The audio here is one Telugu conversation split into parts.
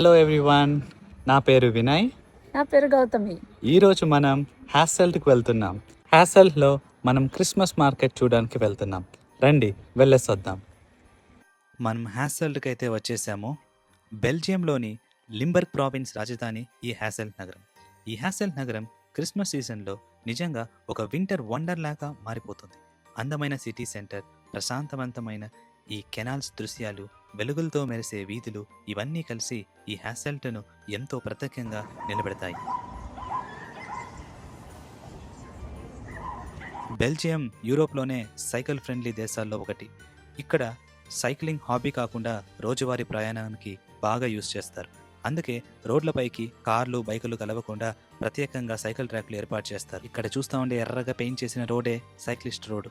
హలో ఎవ్రీవన్ నా పేరు వినయ్. నా పేరు గౌతమి. ఈరోజు మనం హ్యాసెల్ట్కి వెళ్తున్నాం. హ్యాసెల్ట్లో మనం క్రిస్మస్ మార్కెట్ చూడడానికి వెళ్తున్నాం. రండి వెళ్ళేసొద్దాం. మనం హ్యాసెల్ట్కి అయితే వచ్చేసాము. బెల్జియంలోని లింబర్గ్ ప్రావిన్స్ రాజధాని ఈ హ్యాసెల్ట్ నగరం. ఈ హ్యాసెల్ట్ నగరం క్రిస్మస్ సీజన్లో నిజంగా ఒక వింటర్ వండర్ లాగా మారిపోతుంది. అందమైన సిటీ సెంటర్ ప్రశాంతవంతమైన ఈ కెనాల్స్ దృశ్యాలు వెలుగులతో మెరిసే వీధులు ఇవన్నీ కలిసి ఈ హ్యాసెల్ట్ను ఎంతో ప్రత్యేకంగా నిలబెడతాయి. బెల్జియం యూరోప్లోనే సైకిల్ ఫ్రెండ్లీ దేశాల్లో ఒకటి. ఇక్కడ సైక్లింగ్ హాబీ కాకుండా రోజువారీ ప్రయాణానికి బాగా యూస్ చేస్తారు. అందుకే రోడ్లపైకి కార్లు బైకులు కలవకుండా ప్రత్యేకంగా సైకిల్ ట్రాక్లు ఏర్పాటు చేస్తారు. ఇక్కడ చూస్తూ ఉండే ఎర్రగా పెయింట్ చేసిన రోడే సైక్లిస్ట్ రోడ్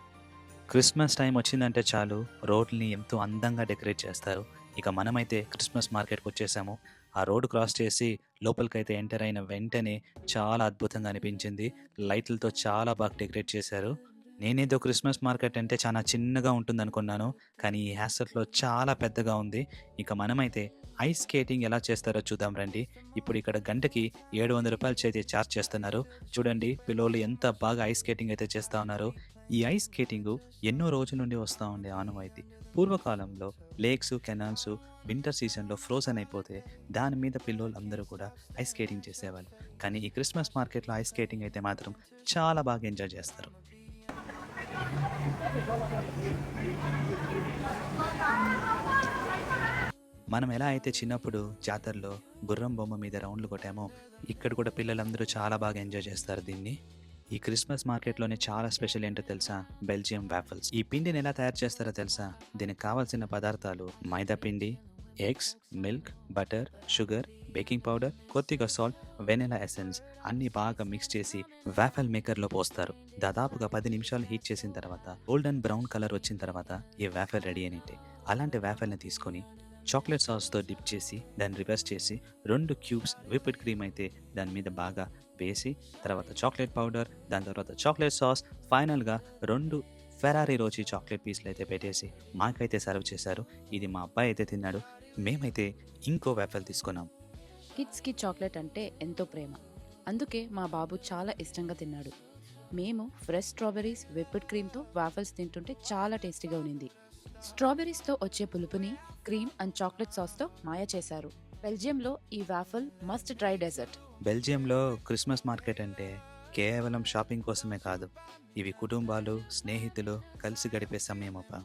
క్రిస్మస్ టైం వచ్చిందంటే చాలు. రోడ్ని ఎంతో అందంగా డెకరేట్ చేస్తారు. ఇక మనమైతే క్రిస్మస్ మార్కెట్కి వచ్చేసాము. ఆ రోడ్ క్రాస్ చేసి లోపలికైతే ఎంటర్ అయిన వెంటనే చాలా అద్భుతంగా అనిపించింది. లైట్లతో చాలా బాగా డెకరేట్ చేశారు. నేనేదో క్రిస్మస్ మార్కెట్ అంటే చాలా చిన్నగా ఉంటుంది అనుకున్నాను కానీ ఈ హ్యాసెట్లో చాలా పెద్దగా ఉంది. ఇక మనమైతే ఐస్ స్కేటింగ్ ఎలా చేస్తారో చూద్దాం రండి. ఇప్పుడు ఇక్కడ గంటకి ఏడు వందల రూపాయలు చేతి ఛార్జ్ చేస్తున్నారు. చూడండి పిల్లలు ఎంత బాగా ఐస్ స్కేటింగ్ అయితే చేస్తూ ఉన్నారు. ఈ ఐస్ స్కేటింగ్ ఎన్నో రోజుల నుండి వస్తూ ఉండే ఆనవాయితీ. పూర్వకాలంలో లేక్స్ కెనాల్స్ వింటర్ సీజన్లో ఫ్రోజన్ అయిపోతే దాని మీద పిల్లలు అందరూ కూడా ఐస్ స్కేటింగ్ చేసేవాళ్ళు. కానీ ఈ క్రిస్మస్ మార్కెట్లో ఐస్ స్కేటింగ్ అయితే మాత్రం చాలా బాగా ఎంజాయ్ చేస్తారు. మనం ఎలా అయితే చిన్నప్పుడు జాతరలో గుర్రం బొమ్మ మీద రౌండ్లు కొట్టామో ఇక్కడ కూడా పిల్లలందరూ చాలా బాగా ఎంజాయ్ చేస్తారు దీన్ని. ఈ క్రిస్మస్ మార్కెట్లోనే చాలా స్పెషల్ ఏంటో తెలుసా? బెల్జియం వ్యాఫల్స్ ఈ పిండిని ఎలా తయారు చేస్తారో తెలుసా? దీనికి కావాల్సిన పదార్థాలు మైదా పిండి eggs milk butter sugar baking powder కొద్దిగా సాల్ట్ వెనిలా ఎసెన్స్ అన్ని బాగా మిక్స్ చేసి వాఫెల్ మేకర్లో పోస్తారు. దాదాపుగా పది నిమిషాలు హీట్ చేసిన తర్వాత గోల్డెన్ బ్రౌన్ కలర్ వచ్చిన తర్వాత ఈ వాఫెల్ రెడీ అయినట్టే. అలాంటి వాఫెల్ని తీసుకొని చాక్లెట్ సాస్తో డిప్ చేసి దాన్ని రివర్స్ చేసి రెండు క్యూబ్స్ విప్డ్ క్రీమ్ అయితే దాని మీద బాగా వేసి తర్వాత చాక్లెట్ పౌడర్ దాని తర్వాత చాక్లెట్ సాస్ ఫైనల్గా రెండు ఫెరారీ రోజీ చాక్లెట్ పీస్లు అయితే పెట్టేసి మాకైతే సర్వ్ చేశారు. ఇది మా అబ్బాయి అయితే తిన్నాడు. మేమైతే ఇంకో వేఫల్ తీసుకున్నాం. కిడ్స్కి చాక్లెట్ అంటే ఎంతో ప్రేమ. అందుకే మా బాబు చాలా ఇష్టంగా తిన్నాడు. మేము ఫ్రెష్ స్ట్రాబెర్రీస్ విప్డ్ క్రీమ్తో వాఫల్స్ తింటుంటే చాలా టేస్టీగా ఉన్నింది స్ట్రాబెరీస్తో వచ్చే పులుపుని క్రీమ్ అండ్ చాక్లెట్ సాస్తో మాయ చేశారు. బెల్జియంలో ఈ వాఫల్ మస్ట్ ట్రై డెజర్ట్ బెల్జియంలో క్రిస్మస్ మార్కెట్ అంటే కేవలం షాపింగ్ కోసమే కాదు ఇవి కుటుంబాలు స్నేహితులు కలిసి గడిపే సమయం అప్ప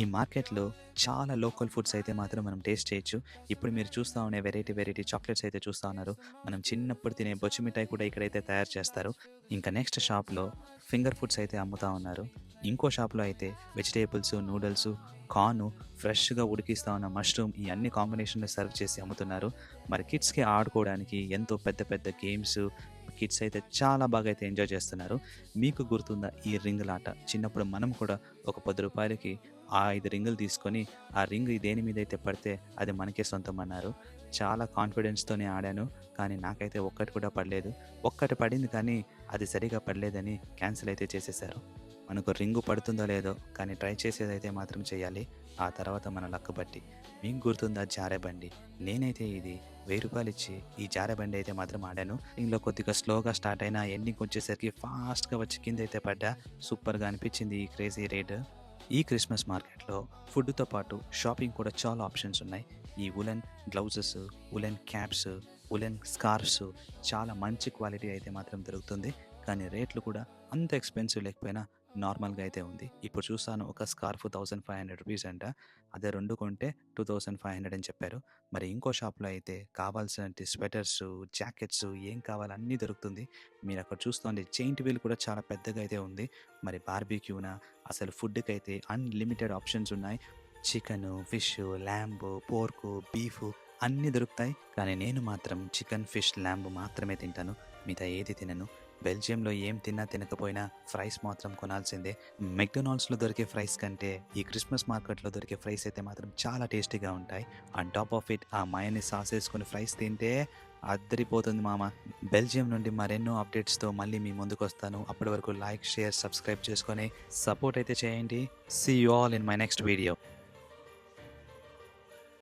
ఈ మార్కెట్లో చాలా లోకల్ ఫుడ్స్ అయితే మాత్రం మనం టేస్ట్ చేయొచ్చు. ఇప్పుడు మీరు చూస్తూ ఉండే వెరైటీ వెరైటీ చాక్లెట్స్ అయితే చూస్తూ ఉన్నారు. మనం చిన్నప్పుడు తినే బొచ్చు మిఠాయి కూడా ఇక్కడైతే తయారు చేస్తారు. ఇంకా నెక్స్ట్ షాప్లో ఫింగర్ ఫుడ్స్ అయితే అమ్ముతా ఉన్నారు. ఇంకో షాప్లో అయితే వెజిటేబుల్స్ నూడిల్స్ కార్న్ ఫ్రెష్గా ఉడికిస్తా ఉన్న మష్రూమ్ ఈ అన్ని కాంబినేషన్లో సర్వ్ చేసి అమ్ముతున్నారు. మరి కిడ్స్కి ఆడుకోవడానికి ఎంతో పెద్ద పెద్ద గేమ్స్ కిడ్స్ అయితే చాలా బాగా అయితే ఎంజాయ్ చేస్తున్నారు. మీకు గుర్తుందా ఈ రింగులాట? చిన్నప్పుడు మనం కూడా ఒక పది రూపాయలకి ఆ ఐదు రింగులు తీసుకొని ఆ రింగ్ దేని మీద అయితే పడితే అది మనకే సొంతం అన్నారు. చాలా కాన్ఫిడెన్స్తోనే ఆడాను. కానీ నాకైతే ఒక్కటి కూడా పడలేదు. ఒక్కటి పడింది కానీ అది సరిగా పడలేదని క్యాన్సిల్ అయితే చేసేసారు. మనకు రింగు పడుతుందో లేదో కానీ ట్రై చేసేదైతే మాత్రం చేయాలి. ఆ తర్వాత మన లక్ బట్టి. మీకు గుర్తుందా జారే బండి? నేనైతే ఇది వెయ్యి రూపాయలు ఇచ్చి ఈ జారే బండి అయితే మాత్రం ఆడాను. ఇందులో కొద్దిగా స్లోగా స్టార్ట్ అయినా ఎండింగ్ వచ్చేసరికి ఫాస్ట్గా వచ్చి కింద అయితే పడ్డా సూపర్గా అనిపించింది ఈ క్రేజీ రేట్. ఈ క్రిస్మస్ మార్కెట్లో ఫుడ్తో పాటు షాపింగ్ కూడా చాలా ఆప్షన్స్ ఉన్నాయి. ఈ woollen gloves woollen caps woollen scarfs చాలా మంచి క్వాలిటీ అయితే మాత్రం దొరుకుతుంది. కానీ రేట్లు కూడా అంత ఎక్స్పెన్సివ్ లేకపోయినా నార్మల్గా అయితే ఉంది. ఇప్పుడు చూస్తాను ఒక scarf thousand five hundred rupees అంట. అదే రెండు కొంటే టూ థౌసండ్ ఫైవ్ హండ్రెడ్ అని చెప్పారు. మరి ఇంకో షాప్లో అయితే కావాల్సిన స్వెటర్స్ జాకెట్స్ ఏం కావాలన్నీ దొరుకుతుంది. మీరు అక్కడ చూస్తుంది జైంట్ వీల్ కూడా చాలా పెద్దగా అయితే ఉంది. మరి బార్బీక్యూనా అసలు ఫుడ్కి అయితే అన్లిమిటెడ్ ఆప్షన్స్ ఉన్నాయి. Chicken fish lamb pork beef అన్నీ దొరుకుతాయి. కానీ నేను మాత్రం చికెన్ ఫిష్ ల్యాంబ్ మాత్రమే తింటాను. మిగతా ఏది తినను. బెల్జియంలో ఏం తిన్నా తినకపోయినా ఫ్రైస్ మాత్రం కొనాల్సిందే. మెక్డొనాల్డ్స్లో దొరికే ఫ్రైస్ కంటే ఈ క్రిస్మస్ మార్కెట్లో దొరికే ఫ్రైస్ అయితే మాత్రం చాలా టేస్టీగా ఉంటాయి. అండ్ టాప్ ఆఫ్ ఇట్ ఆ మాయని సాస్ వేసుకొని ఫ్రైస్ తింటే అద్దరిపోతుంది మామ. బెల్జియం నుండి మరెన్నో అప్డేట్స్తో మళ్ళీ మీ ముందుకు వస్తాను అప్పటి వరకు లైక్ షేర్ సబ్స్క్రైబ్ చేసుకొని సపోర్ట్ అయితే చేయండి. See you all in my next video